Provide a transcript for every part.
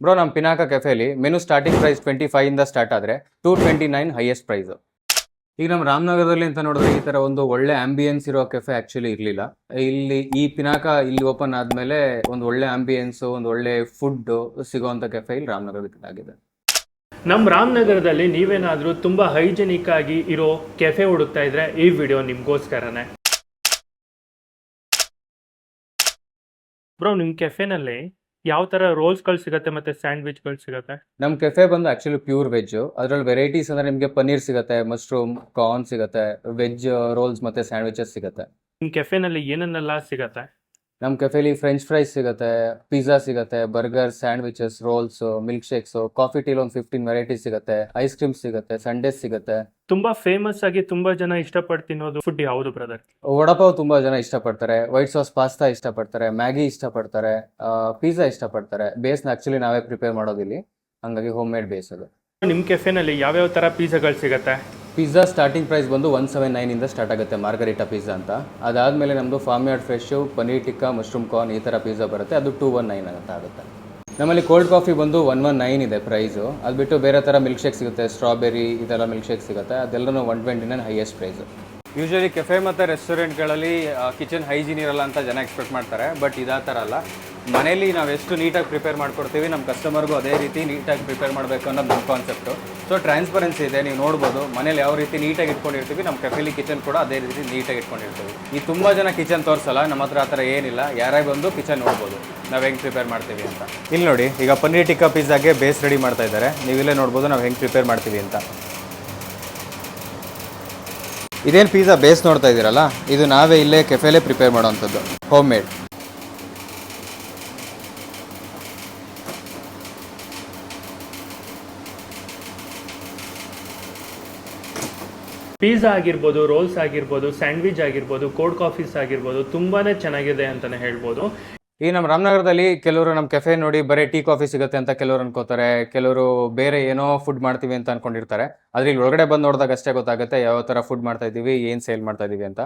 Bro ನಮ್ಮ Pinaka ಕೆಫೆಲಿ menu starting price twenty five ಇಂದ start ಆದರೆ two twenty nine highest price ಈಗ ನಮ್ಮ ರಾಮನಗರದಲ್ಲಿ ಅಂತ ನೋಡಿದ್ರೆ ಈ ತರ ಒಂದು ಒಳ್ಳೆ ಆಂಬಿಯನ್ಸ್ ಇರೋ ಕೆಫೆ ಆ್ಯಕ್ಚುಲಿ ಇರಲಿಲ್ಲ. ಇಲ್ಲಿ ಈ ಪಿನಾಕ ಇಲ್ಲಿ ಓಪನ್ ಆದಮೇಲೆ ಒಂದು ಒಳ್ಳೆ ಆಂಬಿಯನ್ಸ್ ಒಂದು ಒಳ್ಳೆ ಫುಡ್ ಸಿಗೋವಂಥ ಕೆಫೆ ಇಲ್ಲಿ ರಾಮನಗರದಲ್ಲಿ ಆಗಿದೆ. ನಮ್ಮ ರಾಮನಗರದಲ್ಲಿ ನೀವೇನಾದರೂ ತುಂಬ ಹೈಜೆನಿಕ್ ಆಗಿ ಇರೋ ಕೆಫೆ ಹುಡುಕ್ತಾ ಇದ್ರೆ ಈ ವಿಡಿಯೋ ನಿಮಗೋಸ್ಕರನೇ. ಬ್ರೋ ನಿಮ್ಮ ಕೆಫೆನಲ್ಲಿ ಯಾವ ರೋಲ್ಸ್ಗಳು ಸಿಗುತ್ತೆ ಸ್ಯಾಂಡ್ವಿಚ್ಗಳು ಸಿಗುತ್ತೆ? ನಮ್ಮ ಕೆಫೆ ಬಂದು ಆಕ್ಚುಲಿ ಪ್ಯೂರ್ ವೆಜ್ ಅದ್ರಲ್ಲಿ ವೆರೈಟೀಸ್ ಅಂದ್ರೆ ನಿಮಗೆ ಪನ್ನೀರ್ ಸಿಗುತ್ತೆ ಮಶ್ರೂಮ್ ಕಾರ್ನ್ ಸಿಗುತ್ತೆ ವೆಜ್ ರೋಲ್ಸ್ ಮತ್ತೆ ಸ್ಯಾಂಡ್ವಿಚಸ್ ಸಿಗುತ್ತೆ. ನಿಮ್ಮ ಕೆಫೆನಲ್ಲಿ ಏನನ್ನೆಲ್ಲ ಸಿಗುತ್ತೆ? ನಮ್ಮ ಕೆಫೆಲಿ ಫ್ರೆಂಚ್ ಫ್ರೈಸ್ ಸಿಗುತ್ತೆ ಪಿಜ್ಜಾ ಸಿಗುತ್ತೆ burger sandwiches rolls milkshakes coffee ಟೀಲ್ ಒಂದು ಫಿಫ್ಟೀನ್ ವೆರೈಟಿ ಸಿಗುತ್ತೆ ಐಸ್ ಕ್ರೀಮ್ ಸಿಗುತ್ತೆ ಸಂಡೇಸ್ ಸಿಗುತ್ತೆ. ತುಂಬಾ ಫೇಮಸ್ ಆಗಿ ತುಂಬಾ ಜನ ಇಷ್ಟಪಟ್ಟು ತಿನ್ನೋದು ಫುಡ್ ಯಾವುದು ಬ್ರದರ್ ವಡಪಾವ್ ತುಂಬಾ ಜನ ಇಷ್ಟಪಡ್ತಾರೆ ವೈಟ್ ಸಾಸ್ ಪಾಸ್ತಾ ಇಷ್ಟಪಡ್ತಾರೆ ಮ್ಯಾಗಿ ಇಷ್ಟಪಡ್ತಾರೆ ಪಿಜ್ಜಾ ಇಷ್ಟಪಡ್ತಾರೆ. ಬೇಸ್ನ ಆಕ್ಚುಲಿ ನಾವೇ ಪ್ರಿಪೇರ್ ಮಾಡೋದಿಲ್ಲಿ. ಹಂಗಾಗಿ ಹೋಮ್ ಮೇಡ್ ಬೇಸ್ ಅದು. ನಿಮ್ಮ ಕೆಫೆನಲ್ಲಿ ಯಾವ್ಯಾವ ತರ ಪಿಜ್ಜಾಗಳು ಸಿಗುತ್ತೆ? ಪಿಜ್ಜಾ ಸ್ಟಾರ್ಟಿಂಗ್ ಪ್ರೈಸ್ ಬಂದು ಒನ್ ಸೆವೆನ್ ನೈನಿಂದ ಸ್ಟಾರ್ಟ್ ಆಗುತ್ತೆ ಮಾರ್ಗರಿಟಾ ಪಿಜ್ಜಾ ಅಂತ. ಅದಾದಮೇಲೆ ನಮ್ಮದು farm yard fresh paneer tikka mushroom corn ಈ ಥರ ಪಿಜ್ಜಾ ಬರುತ್ತೆ, ಅದು ಟೂ ಒನ್ ನೈನ್ ಅಂತ ಆಗುತ್ತೆ. ನಮ್ಮಲ್ಲಿ ಕೋಲ್ಡ್ ಕಾಫಿ ಬಂದು ಒನ್ ಒನ್ ನೈನ್ ಇದೆ ಪ್ರೈಸು ಅದು ಬಿಟ್ಟು ಬೇರೆ ಥರ ಮಿಲ್ಕ್ ಶೇಕ್ ಸಿಗುತ್ತೆ ಸ್ಟ್ರಾಬೆರಿ ಇದೆಲ್ಲ ಮಿಲ್ಕ್ ಶೇಕ್ ಸಿಗುತ್ತೆ, ಅದೆಲ್ಲನೂ one twenty nine highest price usually cafe ಮತ್ತು ರೆಸ್ಟೋರೆಂಟ್ಗಳಲ್ಲಿ ಕಿಚನ್ ಹೈಜೀನ್ ಇರಲ್ಲ ಅಂತ ಜನ ಎಕ್ಸ್ಪೆಕ್ಟ್ ಮಾಡ್ತಾರೆ ಬಟ್ ಇದೇ ಥರ ಅಲ್ಲ. ಮನೇಲಿ ನಾವು ಎಷ್ಟು ನೀಟಾಗಿ ಪ್ರಿಪೇರ್ ಮಾಡ್ಕೊಡ್ತೀವಿ ನಮ್ಮ ಕಸ್ಟಮರ್ಗೂ ಅದೇ ರೀತಿ ನೀಟಾಗಿ ಪ್ರಿಪೇರ್ ಮಾಡಬೇಕು ಅನ್ನೋದು ನಮ್ಮ ಕಾನ್ಸೆಪ್ಟು ಸೊ ಟ್ರಾನ್ಸ್ಪರೆನ್ಸಿ ಇದೆ, ನೀವು ನೋಡ್ಬೋದು, ಮನೇಲಿ ಯಾವ ರೀತಿ ನೀಟಾಗಿ ಇಟ್ಕೊಂಡಿರ್ತೀವಿ ನಮ್ಮ ಕೆಫೆಲಿ ಕಿಚನ್ ಕೂಡ ಅದೇ ರೀತಿ ನೀಟಾಗಿ ಇಟ್ಕೊಂಡಿರ್ತೀವಿ. ಈ ತುಂಬ ಜನ ಕಿಚನ್ ತೋರಿಸಲ್ಲ, ನಮ್ಮ ಹತ್ರ ಆ ಥರ ಏನಿಲ್ಲ ಯಾರೇ ಬಂದು ಕಿಚನ್ ನೋಡ್ಬೋದು, ನಾವು ಹೆಂಗೆ ಪ್ರಿಪೇರ್ ಮಾಡ್ತೀವಿ ಅಂತ. ಇಲ್ಲಿ ನೋಡಿ, ಈಗ ಪನ್ನೀರ್ ಟಿಕ್ಕಾ ಪಿಜ್ಜಾಗೆ ಬೇಸ್ ರೆಡಿ ಮಾಡ್ತಾ ಇದ್ದಾರೆ. ನೀವಿಲ್ಲೇ ನೋಡ್ಬೋದು, ನಾವು ಹೆಂಗೆ ಪ್ರಿಪೇರ್ ಮಾಡ್ತೀವಿ ಅಂತ. ಇದೇನು ಪಿಜ್ಜಾ ಬೇಸ್ ನೋಡ್ತಾ ಇದ್ದೀರಲ್ಲ ಇದು ನಾವೇ ಇಲ್ಲೇ ಕೆಫೆಲೇ ಪ್ರಿಪೇರ್ ಮಾಡೋವಂಥದ್ದು ಹೋಮ್ ಮೇಡ್ ಪಿಜ್ಜಾ ಆಗಿರ್ಬೋದು ರೋಲ್ಸ್ ಆಗಿರ್ಬೋದು ಸ್ಯಾಂಡ್ವಿಚ್ ಆಗಿರ್ಬೋದು ಕೋಲ್ಡ್ ಕಾಫೀಸ್ ಆಗಿರ್ಬೋದು, ತುಂಬಾನೇ ಚೆನ್ನಾಗಿದೆ ಅಂತಾನೆ ಹೇಳ್ಬೋದು. ಈ ನಮ್ಮ ರಾಮನಗರದಲ್ಲಿ ಕೆಲವರು ನಮ್ಮ ಕೆಫೆ ನೋಡಿ ಬರೀ ಟೀ ಕಾಫಿ ಸಿಗುತ್ತೆ ಅಂತ ಕೆಲವರು ಅನ್ಕೋತಾರೆ. ಕೆಲವರು ಬೇರೆ ಏನೋ ಫುಡ್ ಮಾಡ್ತೀವಿ ಅಂತ ಅನ್ಕೊಂಡಿರ್ತಾರೆ. ಆದ್ರೆ ಇಲ್ಲಿ ಒಳಗಡೆ ಬಂದು ನೋಡಿದಾಗ ಅಷ್ಟೇ ಗೊತ್ತಾಗುತ್ತೆ ಯಾವ ತರ ಫುಡ್ ಮಾಡ್ತಾ ಇದ್ದೀವಿ, ಏನ್ ಸೇಲ್ ಮಾಡ್ತಾ ಇದ್ದೀವಿ ಅಂತ.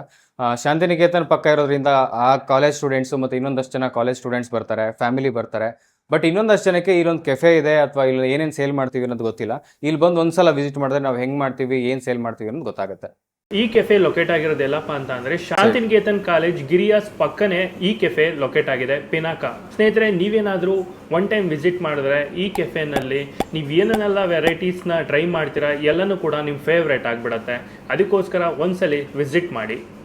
ಶಾಂತಿನಿಕೇತನ್ ಪಕ್ಕ ಇರೋದ್ರಿಂದ ಆ ಕಾಲೇಜ್ ಸ್ಟೂಡೆಂಟ್ಸ್ ಮತ್ತೆ ಇನ್ನೊಂದಷ್ಟು ಜನ ಕಾಲೇಜ್ ಸ್ಟೂಡೆಂಟ್ಸ್ ಬರ್ತಾರೆ ಫ್ಯಾಮಿಲಿ ಬರ್ತಾರೆ. ಬಟ್ ಇನ್ನೊಂದಷ್ಟು ಜನಕ್ಕೆ ಇಲ್ಲೊಂದು ಕೆಫೆ ಇದೆ ಅಥವಾ ಇಲ್ಲಿ ಏನೇನು ಸೇಲ್ ಮಾಡ್ತೀವಿ ಅನ್ನೋದು ಗೊತ್ತಿಲ್ಲ. ಇಲ್ಲಿ ಬಂದು ಒಂದ್ಸಲ ವಿಸಿಟ್ ಮಾಡಿದ್ರೆ ನಾವು ಹೆಂಗೆ ಮಾಡ್ತೀವಿ, ಏನು ಸೇಲ್ ಮಾಡ್ತೀವಿ ಅನ್ನೋದು ಗೊತ್ತಾಗುತ್ತೆ. ಈ ಕೆಫೆ ಲೊಕೇಟ್ ಆಗಿರೋದು ಎಲ್ಲಪ್ಪ ಅಂತ ಅಂದ್ರೆ ಶಾಂತಿನಿಕೇತನ್ ಕಾಲೇಜ್ ಗಿರಿಯಾಸ್ ಪಕ್ಕನೆ ಈ ಕೆಫೆ ಲೊಕೇಟ್ ಆಗಿದೆ, ಪಿನಾಕ. ಸ್ನೇಹಿತರೆ, ನೀವೇನಾದರೂ ಒನ್ ಟೈಮ್ ವಿಸಿಟ್ ಮಾಡಿದ್ರೆ ಈ ಕೆಫೆನಲ್ಲಿ ನೀವು ಏನೇನೆಲ್ಲ ವೆರೈಟೀಸ್ನ ಟ್ರೈ ಮಾಡ್ತೀರಾ ಎಲ್ಲನೂ ಕೂಡ ನಿಮ್ಮ ಫೇವ್ರೇಟ್ ಆಗಿಬಿಡತ್ತೆ. ಅದಕ್ಕೋಸ್ಕರ ಒಂದ್ಸಲಿ ವಿಸಿಟ್ ಮಾಡಿ.